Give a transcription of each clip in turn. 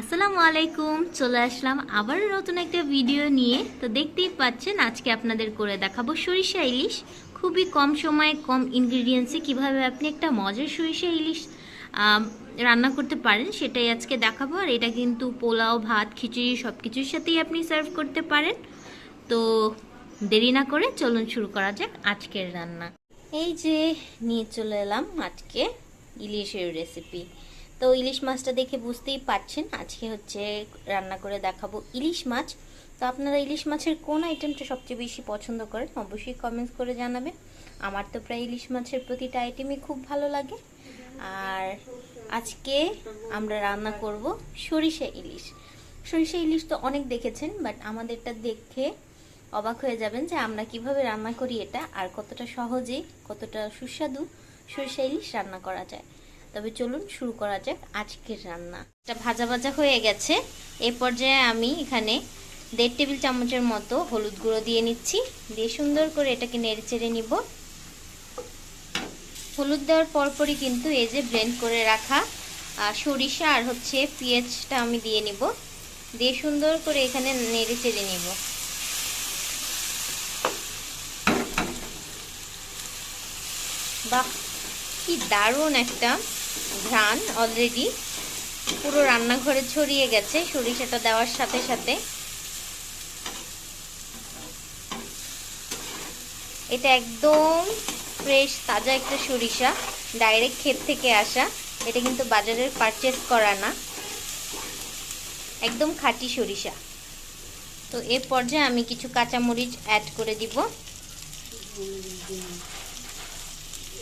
আসসালামু আলাইকুম চলে আসলাম আবার নতুন একটা ভিডিও নিয়ে। তো দেখতেই পাচ্ছেন, আজকে আপনাদের করে দেখাবো সরিষা ইলিশ। খুবই কম সময়ে কম ইনগ্রিডিয়েন্টসে কীভাবে আপনি একটা মজার সরিষা ইলিশ রান্না করতে পারেন সেটাই আজকে দেখাবো। আর এটা কিন্তু পোলাও, ভাত, খিচুড়ি সব কিছুর সাথেই আপনি সার্ভ করতে পারেন। তো দেরি না করে চলুন শুরু করা যাক আজকের রান্না। এই যে নিয়ে চলে এলাম আজকে ইলিশের রেসিপি তো ইলিশ মাছটা দেখে বুঝতেই পারছেন, আজকে হচ্ছে রান্না করে দেখাবো ইলিশ মাছ। তো আপনারা ইলিশ মাছের কোন আইটেমটা সবচেয়ে বেশি পছন্দ করেন, অবশ্যই কমেন্টস করে জানাবেন। আমার তো প্রায় ইলিশ মাছের প্রতিটা আইটেমই খুব ভালো লাগে। আর আজকে আমরা রান্না করব সরিষা ইলিশ। সরিষা ইলিশ তো অনেক দেখেছেন বাট আমাদেরটা দেখে অবাক হয়ে যাবেন যে আমরা কীভাবে রান্না করি এটা আর কতটা সহজে, কতটা সুস্বাদু সরিষা ইলিশ রান্না করা যায়। তবে চলুন শুরু করা যাক আজকের রান্না। এটা ভাজা ভাজা হয়ে গেছে। এ পর্যায়ে আমি এখানে দেড় টেবিল চামচের মতো হলুদ গুঁড়ো দিয়ে নিচ্ছি। দিয়ে সুন্দর করে এটাকে নেড়ে চেড়ে নিব। হলুদ দেওয়ার পরপরই কিন্তু এই যে ব্লেন্ড করে রাখা সরিষা আর হচ্ছে পেঁয়াজটা আমি দিয়ে নিব। দিয়ে সুন্দর করে এখানে নেড়ে চেড়ে নিব। বাহ, কি দারুণ একটা ঘ্রাণ অলরেডি পুরো রান্নাঘরে ছড়িয়ে গেছে, সরিষাটা দেওয়ার সাথে সাথে। এটা একদম ফ্রেশ তাজা একটা সরিষা ডাইরেক্ট ক্ষেত থেকে আসা। এটা কিন্তু বাজারের পারচেস করা না। একদম খাঁটি সরিষা। তো এর পর্যায়ে আমি কিছু কাঁচামরিচ অ্যাড করে দিব।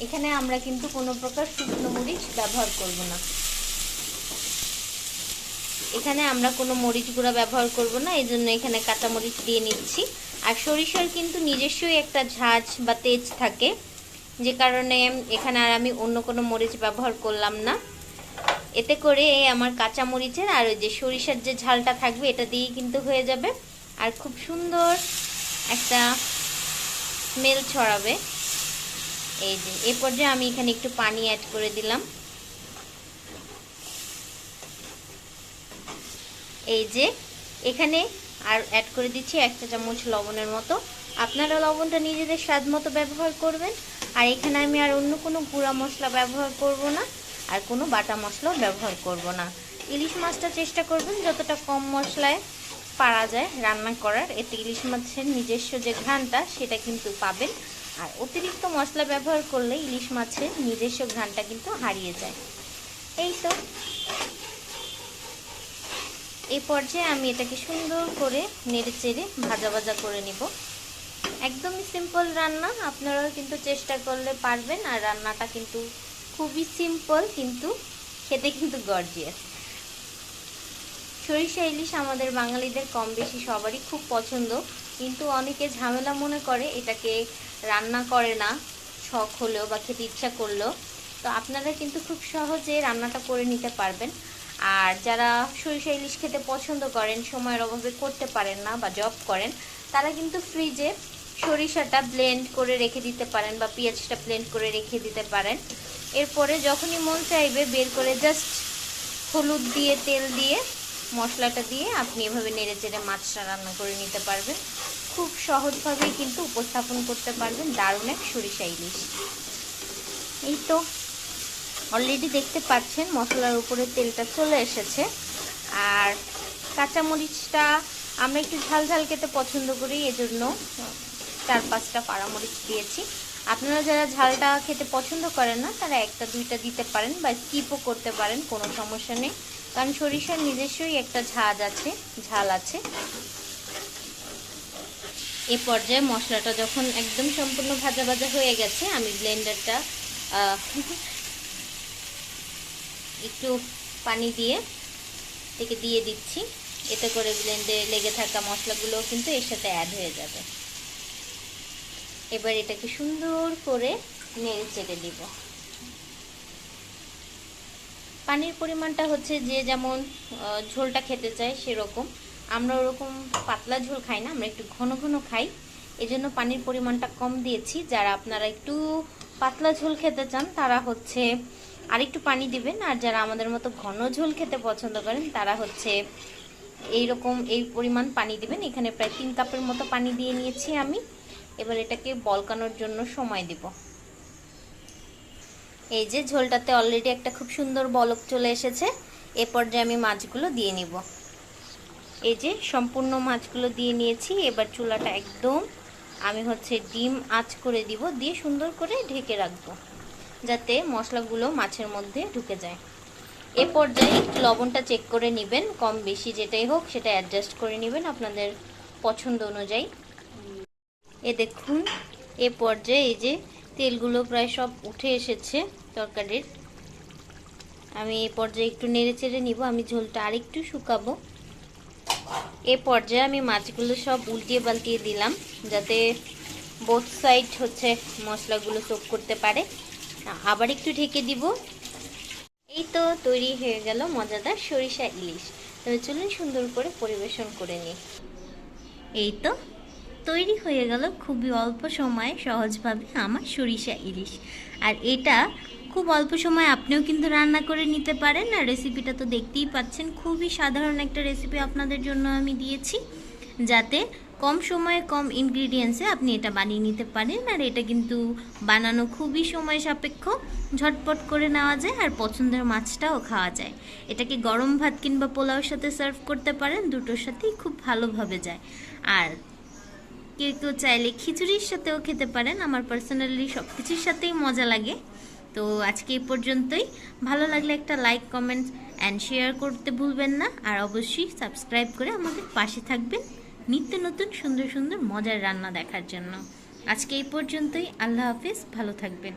এখানে আমরা কিন্তু কোনো প্রকার শুকনো মরিচ ব্যবহার করব না। এখানে আমরা কোনো মরিচ গুঁড়া ব্যবহার করব না এই জন্য এখানে কাঁচা মরিচ দিয়ে নিচ্ছি। আর সরিষার কিন্তু নিজস্বই একটা ঝাঁজ বা তেজ থাকে, যে কারণে এখানে আর আমি অন্য কোনো মরিচ ব্যবহার করলাম না। এতে করে আমার কাঁচা মরিচের আর ওই যে সরিষার যে ঝালটা থাকবে, এটা দিয়েই কিন্তু হয়ে যাবে। আর খুব সুন্দর একটা স্মেল ছড়াবে। এই যে এ পর্যায়ে আমি এখানে একটু পানি অ্যাড করে দিলাম। এই যে, এখানে আর অ্যাড করে দিচ্ছি এক চা চামচ লবণের মতো। আপনারা লবণটা নিজেদের স্বাদ মতো ব্যবহার করবেন। আর এখানে আমি আর অন্য কোনো গুঁড়া মশলা ব্যবহার করব না, আর কোনো বাটা মশলাও ব্যবহার করব না। ইলিশ মাছটা চেষ্টা করবেন যতটা কম মশলায় পারা যায় রান্না করার। এতে ইলিশ মাছের নিজস্ব যে ঘ্রাণটা, সেটা কিন্তু পাবেন। আর অতিরিক্ত মশলা ব্যবহার করলে ইলিশ মাছের নিজস্ব ঘ্রাণটা কিন্তু হারিয়ে যায়। এই তো। এই পর্যায়ে আমি এটাকে সুন্দর করে নেড়ে চেড়ে ভাজা ভাজা করে নিব। একদমই সিম্পল রান্না, আপনারাও কিন্তু চেষ্টা করলে পারবেন। আর রান্নাটা কিন্তু খুবই সিম্পল কিন্তু খেতে কিন্তু গর্জিয়াস সরিষা ইলিশ আমাদের বাঙালিদের কম বেশি সবারই খুব পছন্দ, কিন্তু অনেকে ঝামেলা মনে করে এটাকে রান্না করে না, শখ হলেও বা খেতে ইচ্ছা করলেও। তো আপনারা কিন্তু খুব সহজে রান্নাটা করে নিতে পারবেন। আর যারা সরিষা ইলিশ খেতে পছন্দ করেন, সময়ের অভাবে করতে পারেন না বা জব করেন, তারা কিন্তু ফ্রিজে সরিষাটা ব্লেন্ড করে রেখে দিতে পারেন বা পেঁয়াজটা ব্লেন্ড করে রেখে দিতে পারেন। এরপরে যখনই মন চাইবে, বের করে জাস্ট হলুদ দিয়ে, তেল দিয়ে মশলাটা দিয়ে আপনি এভাবে নেড়ে চেড়ে মাছটা রান্না করে নিতে পারবেন। খুব সহজভাবেই কিন্তু উপস্থাপন করতে পারবেন দারুণ এক সরিষা ইলিশ। এই তো অলরেডি দেখতে পাচ্ছেন মশলার উপরে তেলটা চলে এসেছে। আর কাঁচামরিচটা আমরা একটু ঝাল ঝাল খেতে পছন্দ করি, এজন্য চার পাঁচটা পাড়ামরিচ দিয়েছি। আপনারা যারা ঝালটা খেতে পছন্দ করেন না, তারা একটা দুইটা দিতে পারেন বা স্কিপও করতে পারেন, কোনো সমস্যা নেই। কারণ সরিষার নিজস্বই একটা ঝাঁজ আছে, ঝাল আছে। এ পর্যায়ে মশলাটা যখন একদম সম্পূর্ণ ভাজা ভাজা হয়ে গেছে, আমি ব্লেন্ডারটা একটু পানি দিয়ে থেকে দিয়ে দিচ্ছি। এতে করে ব্লেন্ডে লেগে থাকা মশলাগুলো কিন্তু এর সাথে অ্যাড হয়ে যাবে। এবার এটাকে সুন্দর করে নেড়ে চেড়ে দিব পানির পরিমাণটা হচ্ছে যে যেমন ঝোলটা খেতে চায় সেরকম। আমরা ওরকম পাতলা ঝোল খাই না, আমরা একটু ঘন ঘন খাই। এজন্য পানির পরিমাণটা কম দিয়েছি। যারা আপনারা একটু পাতলা ঝোল খেতে চান, তারা হচ্ছে আর একটু পানি দিবেন। আর যারা আমাদের মতো ঘন ঝোল খেতে পছন্দ করেন, তারা হচ্ছে এই রকম এই পরিমাণ পানি দিবেন। এখানে প্রায় তিন কাপের মতো পানি দিয়ে নিয়েছি আমি। এবার এটাকে বলকানোর জন্য সময় দিব। এই যে ঝোলটাতে অলরেডি একটা খুব সুন্দর বলক চলে এসেছে। এ পর্যায়ে আমি মাছগুলো দিয়ে নিব। এই যে সম্পূর্ণ মাছগুলো দিয়ে নিয়েছি। এবার চুলাটা একদম আমি হচ্ছে ডিম আঁচ করে দিব, দিয়ে সুন্দর করে ঢেকে রাখব, যাতে মশলাগুলো মাছের মধ্যে ঢুকে যায়। এ পর্যায়ে লবণটা চেক করে নেবেন, কম বেশি যেটাই হোক সেটা অ্যাডজাস্ট করে নেবেন আপনাদের পছন্দ অনুযায়ী। এ দেখুন, এ পর্যায়ে এই যে তেলগুলো প্রায় সব উঠে এসেছে তরকারির। আমি এই পর্যায়ে একটু নেড়ে চেড়ে নিব, আমি ঝোলটা আরেকটু শুকাবো। এ পর্যায়ে আমি মাছগুলো সব উল্টিয়ে পাল্টিয়ে দিলাম, যাতে বোথ সাইড হচ্ছে মশলাগুলো সোপ করতে পারে। আবার একটু ঢেকে দিব। এই তো তৈরি হয়ে গেল মজাদার সরিষা ইলিশ। তবে চলুন সুন্দর করে পরিবেশন করে নিই। এই তো তৈরি হয়ে গেল খুবই অল্প সময়ে সহজভাবে আমার সরিষা ইলিশ। আর এটা খুব অল্প সময় আপনিও কিন্তু রান্না করে নিতে পারেন। আর রেসিপিটা তো দেখতেই পাচ্ছেন, খুবই সাধারণ একটা রেসিপি আপনাদের জন্য আমি দিয়েছি। যাতে কম সময়ে কম ইনগ্রিডিয়েন্টসে আপনি এটা বানিয়ে নিতে পারেন। আর এটা কিন্তু বানানো খুবই সময় সাপেক্ষ, ঝটপট করে নেওয়া যায় আর পছন্দের মাছটাও খাওয়া যায়। এটাকে গরম ভাত কিংবা পোলাওর সাথে সার্ভ করতে পারেন, দুটোর সাথেই খুব ভালোভাবে যায়। আর কেউ কেউ চাইলে খিচুড়ির সাথেও খেতে পারেন। আমার পার্সোনালি সব কিছুর সাথেই মজা লাগে। তো আজকে এই পর্যন্তই। ভালো লাগলে একটা লাইক কমেন্ট অ্যান্ড শেয়ার করতে ভুলবেন না। আর অবশ্যই সাবস্ক্রাইব করে আমাদের পাশে থাকবেন নিত্য নতুন সুন্দর সুন্দর মজার রান্না দেখার জন্য। আজকে এই পর্যন্তই। আল্লাহ হাফিজ। ভালো থাকবেন।